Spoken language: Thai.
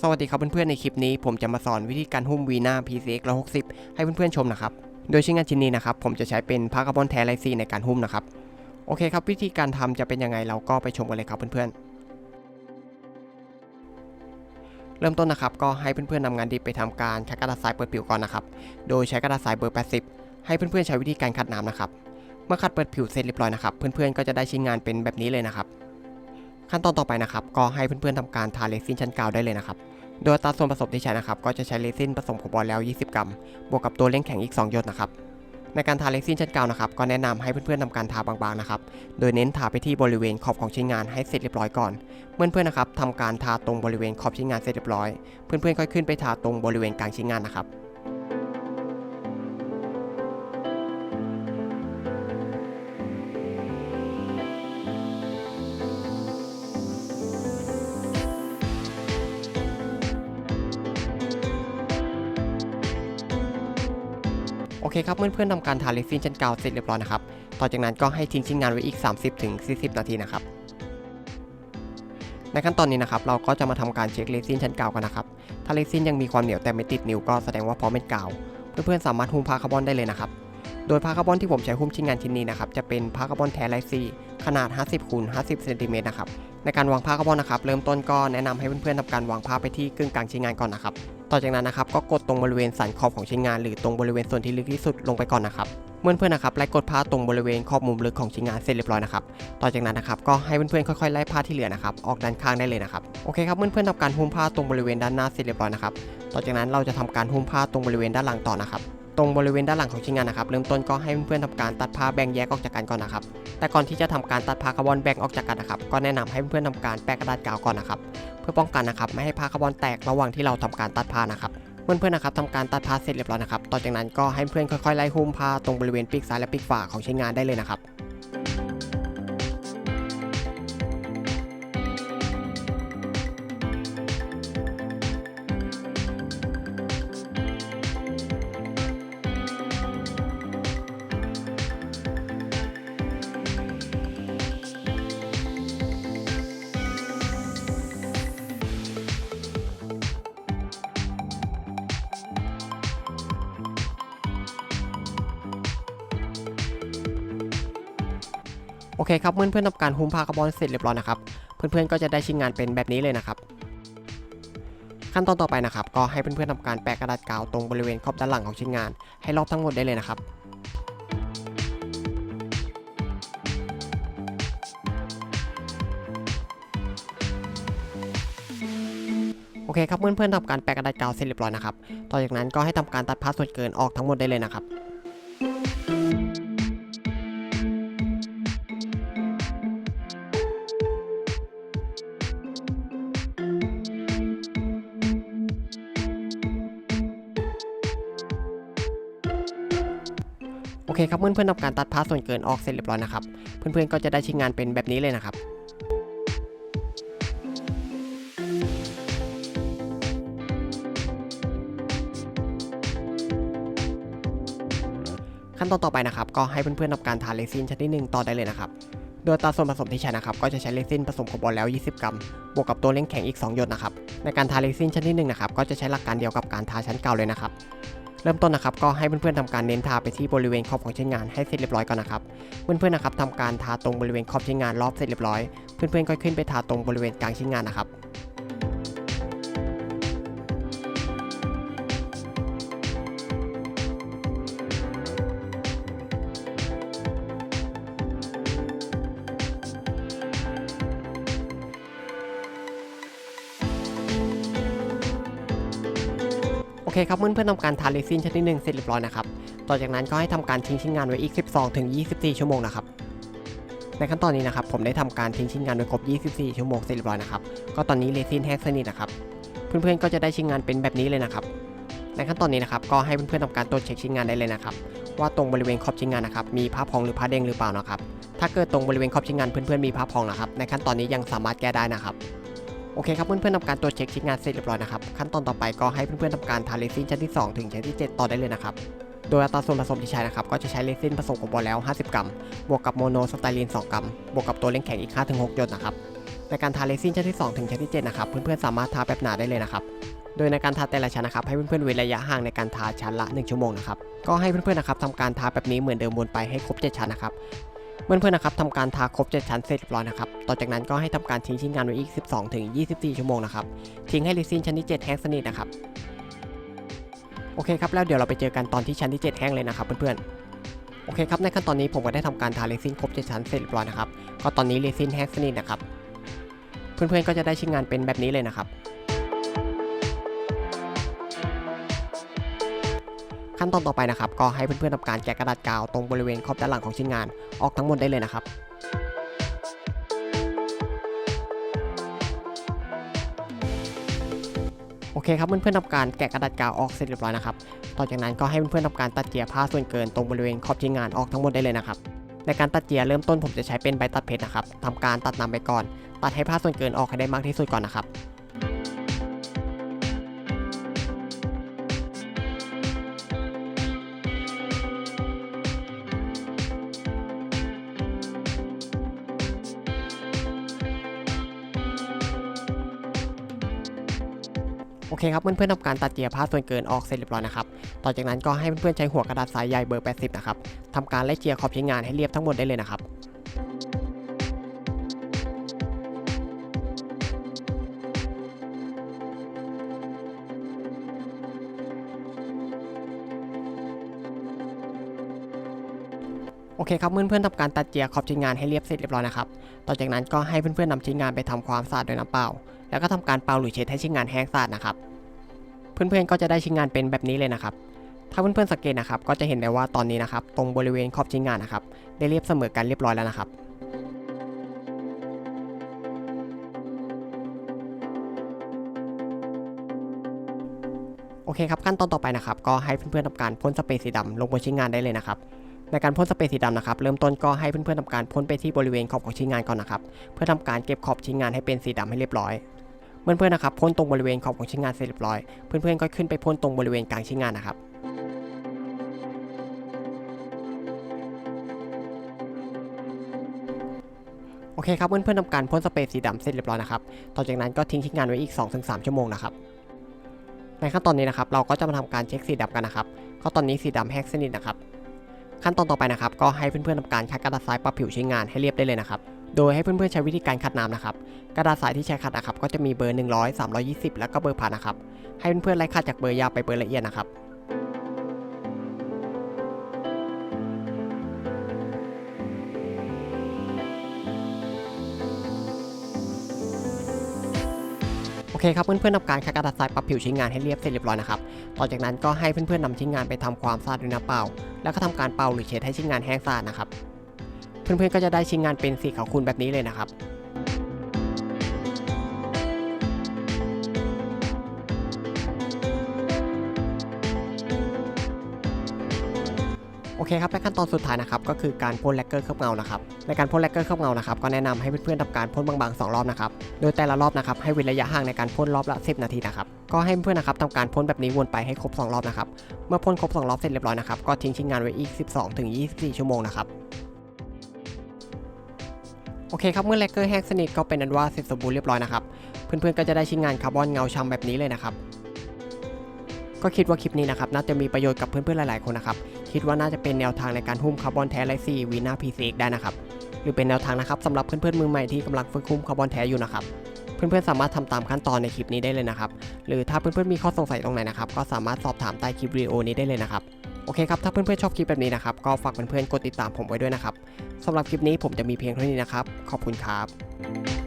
สวัสดีครับเพื่อนๆในคลิปนี้ผมจะมาสอนวิธีการหุ้มวีนา PCX 160 ให้เพื่อนๆชมนะครับ โดยชิ้นงานชิ้นนี้นะครับ ผมจะใช้เป็นผ้าคาร์บอนแท้ไรซีในการหุ้มนะครับ โอเคครับ วิธีการทำจะเป็นยังไงเราก็ไปชมกันเลยครับเพื่อนๆ เริ่มต้นนะครับก็ให้เพื่อนๆนำงานดิบไปทำการใช้กระดาษทรายเปิดผิวก่อนนะครับ โดยใช้กระดาษทรายเบอร์ 80 ให้เพื่อนๆใช้วิธีการขัดน้ำนะครับ เมื่อขัดเปิดผิวเสร็จเรียบร้อยนะครับ เพื่อนๆก็จะได้ชิ้นงานเป็นแบบนี้เลยนะครับ ขั้นตอนต่อไปนะครับก็ให้เพื่อนๆทำการทาเรซินชั้นกาวได้เลยนะครับโดยอัตาส่วนผสมที่ใช้นะครับก็จะใช้เรซินผสมโคบอลแล้ว 20 กรัม บวกกับตัวเล้งแข็งอีก 2 หยดนะครับในการทาเรซินชั้นกาวนะครับก็แนะนำให้เพื่อนๆทำการทาบางๆนะครับโดยเน้นทาไปที่บริเวณขอบของชิ้นงานให้เสร็จเรียบร้อยก่อน เพื่อนๆนะครับทำการทาตรงบริเวณขอบชิ้นงานเสร็จเรียบร้อย เพื่อนๆค่อยขึ้นไปทาตรงบริเวณกลางชิ้นงานนะครับ เคครับเพื่อนๆทำการทาเรซินชั้นกาวเสร็จเรียบร้อยนะครับ ต่อจากนั้นก็ให้ทิ้งชิ้นงานไว้อีก 30-40 นาทีนะครับ ในขั้นตอนนี้นะครับเราก็จะมาทำการเช็คเรซินชั้นกาวกันนะครับ ถ้าเรซินยังมีความเหนียวแต่ไม่ติดนิ้วก็แสดงว่าพร้อมเป็นกาว เพื่อนๆสามารถหุ้มผ้าคาร์บอนได้เลยนะครับ โดยผ้าคาร์บอนที่ผมใช้หุ้มชิ้นงานชิ้นนี้นะครับจะเป็นผ้าคาร์บอนแท้ไรซีขนาด 50คูณ50เซนติเมตรนะครับในการวางผ้าคาร์บอนนะครับเริ่มต้นก็แนะนำให้เพื่อนๆทำการวางผ้าไปที่กึ่งกลางชิ้นงานก่อนนะครับ ต่อจากนั้นนะครับก็กดตรงบริเวณสันขอบของชิ้นงานหรือตรงบริเวณส่วนที่ลึกที่สุดลงไปก่อนนะครับเมื่อเพื่อนนะครับไล่กดผ้าตรงบริเวณขอบมุมลึกของชิ้นงานเสร็จเรียบร้อยนะครับต่อจากนั้นนะครับก็ให้เพื่อนๆค่อยๆไล่ผ้าที่เหลือนะครับออกด้านข้างได้เลยนะครับโอเคครับเพื่อนๆทำการหุ้มผ้าตรงบริเวณด้านหน้าเสร็จเรียบร้อยนะครับต่อจากนั้นเราจะทำการหุ้มผ้าตรงบริเวณด้านหลังต่อนะครับ ตรงบริเวณด้านหลังของชิ้นงานนะครับเริ่มต้นก็ให้เพื่อนๆทำการตัดผ้าแบ่งแยกออกจากกันก่อนนะครับแต่ก่อนที่จะทำการตัดผ้าคาร์บอนแบ่งออกจากกันนะครับก็แนะนำให้เพื่อนๆทำการแปะกระดาษกาวก่อนนะครับเพื่อป้องกันนะครับไม่ให้ผ้าคาร์บอนแตกระหว่างที่เราทำการตัดผ้านะครับเพื่อนๆนะครับทำการตัดผ้าเสร็จเรียบร้อยนะครับต่อจากนั้นก็ให้เพื่อนค่อยๆไล่หุ้มผ้าตรงบริเวณปีกซ้ายและปีกขวาของชิ้นงานได้เลยนะครับ โอเคครับเพื่อนทำการหุ้มผ้าคาร์บอนเสร็จเรียบร้อยนะครับ เพื่อนๆก็จะได้ชิ้นงานเป็นแบบนี้เลยนะครับ ขั้นตอนต่อไปนะครับก็ให้เพื่อนๆทำการแปะกระดาษกาวตรงบริเวณขอบด้านหลังของชิ้นงาน ให้รอบทั้งหมดได้เลยนะครับโอเคครับเพื่อนๆทำการแปะกระดาษกาวเสร็จเรียบร้อยนะครับ ต่อจากนั้นก็ให้ทำการตัดผ้าส่วนเกินออกทั้งหมดได้เลยนะครับ โอเคครับเพื่อนๆทำการตัดผ้าส่วนเกินออกเสร็จเรียบร้อยนะครับ เพื่อนๆก็จะได้ชิ้นงานเป็นแบบนี้เลยนะครับขั้นตอนต่อไปนะครับก็ให้เพื่อนๆทำการทาเรซินชนิดหนึ่งต่อได้เลยนะครับ โดยตาส่วนผสมที่ใช้นะครับ ก็จะใช้เรซินผสมโคบอลแล้ว 20 กรัม บวกกับตัวเล้งแข็งอีก 2 หยดนะครับ ในการทาเรซินชนิดหนึ่งนะครับ ก็จะใช้หลักการเดียวกับการทาชั้นเก่าเลยนะครับ เริ่มต้นนะครับก็ให้เพื่อนๆทำการเน้นทาไปที่บริเวณขอบของชิ้นงานให้เสร็จเรียบร้อยก่อนนะครับเพื่อนๆนะครับทำการทาตรงบริเวณขอบชิ้นงานรอบเสร็จเรียบร้อย เพื่อนๆก็ขึ้นไปทาตรงบริเวณกลางชิ้นงานนะครับ เคครับเพื่อนๆทำการทาเรซินชนิดหนึ่งเสร็จเรียบร้อยนะครับ ต่อจากนั้นก็ให้ทำการทิ้งชิ้นงานไว้อีก 12 ถึง 24 ชั่วโมงนะครับ ในขั้นตอนนี้นะครับผมได้ทำการทิ้งชิ้นงานไว้ครบ 24 ชั่วโมงเสร็จเรียบร้อยนะครับ ก็ตอนนี้เรซินแห้งสนิทนะครับ เพื่อนๆก็จะได้ชิ้นงานเป็นแบบนี้เลยนะครับ ในขั้นตอนนี้นะครับก็ให้เพื่อนๆทำการตรวจเช็คชิ้นงานได้เลยนะครับว่าตรงบริเวณขอบชิ้นงานนะครับมีผ้าพองหรือผ้าเด้งหรือเปล่านะครับ ถ้าเกิดตรงบริเวณขอบชิ้นงานเพื่อนๆมีผ้าพองนะครับ ในขั้นตอนนี้ยังสามารถแก้ได้นะครับ โอเคครับเพื่อนๆทำการตรวจเช็คชิ้นงานเสร็จเรียบร้อยนะครับขั้นตอนต่อไปก็ให้เพื่อนๆทำการทาเรซินชั้นที่ 2 ถึงชั้นที่ 7 ต่อได้เลยนะครับโดยอัตราส่วนผสมที่ใช้นะครับก็จะใช้เรซินผสมโคบอลแล้ว 50 กรัม บวกกับโมโนสไตรีน 2 กรัม บวกกับตัวเลี้ยงแข็งอีก 5-6 หยดนะครับในการทาเรซินชั้นที่2ถึงชั้นที่7นะครับเพื่อนๆสามารถทาแบบหนาได้เลยนะครับโดยในการทาแต่ละชั้นนะครับให้เพื่อนๆเว้นระยะห่างในการทาชั้นละ 1 ชั่วโมงนะครับก็ให้เพื่อนๆนะครับทำการทาแบบนี้เหมือนเดิมวนไปให้ครบ7ชั้นนะครับ เพื่อนๆนะครับทำการทาครบ 7 ชั้นเสร็จเรียบร้อยนะครับ ต่อจากนั้นก็ให้ทำการทิ้งชิ้นงานไว้อีก 12ถึง24 ชั่วโมงนะครับ ทิ้งให้เรซินชั้นที่ 7 แห้งสนิทนะครับ โอเคครับ แล้วเดี๋ยวเราไปเจอกันตอนที่ชั้นที่ 7 แห้งเลยนะครับเพื่อนๆ โอเคครับ ในขั้นตอนนี้ผมก็ได้ทำการทาเรซินครบ 7 ชั้นเสร็จเรียบร้อยนะครับ ก็ตอนนี้เรซินแห้งสนิทนะครับ เพื่อนๆ ก็จะได้ชิ้นงานเป็นแบบนี้เลยนะครับ ขั้นตอนต่อไปนะครับ ก็ให้เพื่อนๆทำการแกะกระดาษกาวตรงบริเวณขอบด้านหลังของชิ้นงาน ออกทั้งหมดได้เลยนะครับโอเคครับเพื่อนๆทำการแกะกระดาษกาวออกเสร็จเรียบร้อยนะครับ ต่อจากนั้นก็ให้เพื่อนๆทำการตัดเจียผ้าส่วนเกินตรงบริเวณขอบชิ้นงานออกทั้งหมดได้เลยนะครับ ในการตัดเจียเริ่มต้นผมจะใช้เป็นใบตัดเพชรนะครับทำการตัดนำไปก่อน ตัดให้ผ้าส่วนเกินออกให้ได้มากที่สุดก่อนนะครับ โอเคครับเพื่อนๆทำการตัดเจียผ้าส่วนเกินออกเสร็จเรียบร้อยนะครับ ต่อจากนั้นก็ให้เพื่อนๆใช้หัวกระดาษสายใหญ่เบอร์ 80 นะครับทำการไล่เจียขอบชิ้นงานให้เรียบทั้งหมดได้เลยนะครับ โอเคครับเพื่อนๆทำการตัดเจียขอบชิ้นงานให้เรียบเสร็จเรียบร้อยนะครับต่อจากนั้นก็ให้เพื่อนๆนำชิ้นงานไปทำความสะอาดด้วยน้ำเปล่า แล้วก็ทำการเป่าหรือเช็ดให้ชิ้นงานแห้งสะอาดนะครับ เพื่อนๆก็จะได้ชิ้นงานเป็นแบบนี้เลยนะครับ ถ้าเพื่อนๆสังเกตนะครับ ก็จะเห็นได้ว่าตอนนี้นะครับ ตรงบริเวณขอบชิ้นงานนะครับ ได้เรียบเสมอกันเรียบร้อยแล้วนะครับโอเคครับขั้นตอนต่อไปนะครับ ก็ให้เพื่อนๆทำการพ่นสเปรย์สีดำลงบนชิ้นงานได้เลยนะครับ ในการพ่นสเปรย์สีดำนะครับ เริ่มต้นก็ให้เพื่อนๆทำการพ่นไปที่บริเวณขอบของชิ้นงานก่อนนะครับ เพื่อทำการเก็บขอบชิ้นงานให้เป็นสีดำให้เรียบร้อย เพื่อนๆนะครับพ่นตรงบริเวณขอบของชิ้นงานเสร็จเรียบร้อย เพื่อนๆก็ขึ้นไปพ่นตรงบริเวณกลางชิ้นงานนะครับโอเคครับเพื่อนๆทำการพ่นสเปรย์สีดำเสร็จเรียบร้อยนะครับ ต่อจากนั้นก็ทิ้งชิ้นงานไว้อีก 2-3 ชั่วโมงนะครับ ในขั้นตอนนี้นะครับเราก็จะมาทำการเช็คสีดำกันนะครับ ก็ตอนนี้สีดำแห้งสนิทนะครับ ขั้นตอนต่อไปนะครับก็ให้เพื่อนๆทำการคัดกระดาษทรายปรับผิวชิ้นงานให้เรียบได้เลยนะครับโดยให้เพื่อนๆใช้วิธีการคัดน้ำนะครับกระดาษทรายที่ใช้คัดนะครับก็จะมีเบอร์ 100 320 แล้วก็เบอร์พันนะครับให้เพื่อนๆไล่คัดจากเบอร์ยาวไปเบอร์ละเอียดนะครับ คครับเพื่อนๆทำการคัดกระดาษทรายปรับผิวชิ้นงานให้เรียบเสร็จเรียบร้อยนะครับ ต่อจากนั้นก็ให้เพื่อนๆนำชิ้นงานไปทำความสะอาดด้วยน้ำเปล่า แล้วก็ทำการเป่าหรือเช็ดให้ชิ้นงานแห้งสะอาดนะครับ เพื่อนๆก็จะได้ชิ้นงานเป็นสีขาวขุ่นแบบนี้เลยนะครับ เคครับและขั้นตอนสุดท้ายนะครับก็คือการพ่นแลกเกอร์เคลือบเงานะครับในการพ่นแลกเกอร์เคลือบเงานะครับก็แนะนำให้เพื่อนๆทำการพ่นบางๆสองรอบนะครับโดยแต่ละรอบนะครับให้เว้นระยะห่างในการพ่นรอบละ 10 นาทีนะครับก็ให้เพื่อนๆนะครับทำการพ่นแบบนี้วนไปให้ครบ 2 รอบนะครับเมื่อพ่นครบ 2 รอบเสร็จเรียบร้อยนะครับก็ทิ้งชิ้นงานไว้อีก 12-24 ชั่วโมงนะครับโอเคครับเมื่อแลกเกอร์แห้งสนิทก็เป็นอันว่าเสร็จสมบูรณ์เรียบร้อยนะครับเพื่อนๆก็จะได้ชิ้นงานคาร์บอนเงาช้ำแบบนี้เลยนะครับ ก็คิดว่าคลิปนี้นะครับน่าจะมีประโยชน์กับเพื่อนๆหลายๆคนนะครับคิดว่าน่าจะเป็นแนวทางในการหุ้มคาร์บอนแท้ไลซีวีนาพีซีได้นะครับหรือเป็นแนวทางนะครับสำหรับเพื่อนๆมือใหม่ที่กำลังฝึกหุ้มคาร์บอนแท้อยู่นะครับเพื่อนๆสามารถทำตามขั้นตอนในคลิปนี้ได้เลยนะครับหรือถ้าเพื่อนๆมีข้อสงสัยตรงไหนนะครับก็สามารถสอบถามใต้คลิปวิดีโอนี้ได้เลยนะครับโอเคครับถ้าเพื่อนๆชอบคลิปแบบนี้นะครับก็ฝากเพื่อนๆกดติดตามผมไว้ด้วยนะครับสำหรับคลิปนี้ผมจะมีเพียงเท่านี้นะครับขอบคุณครับ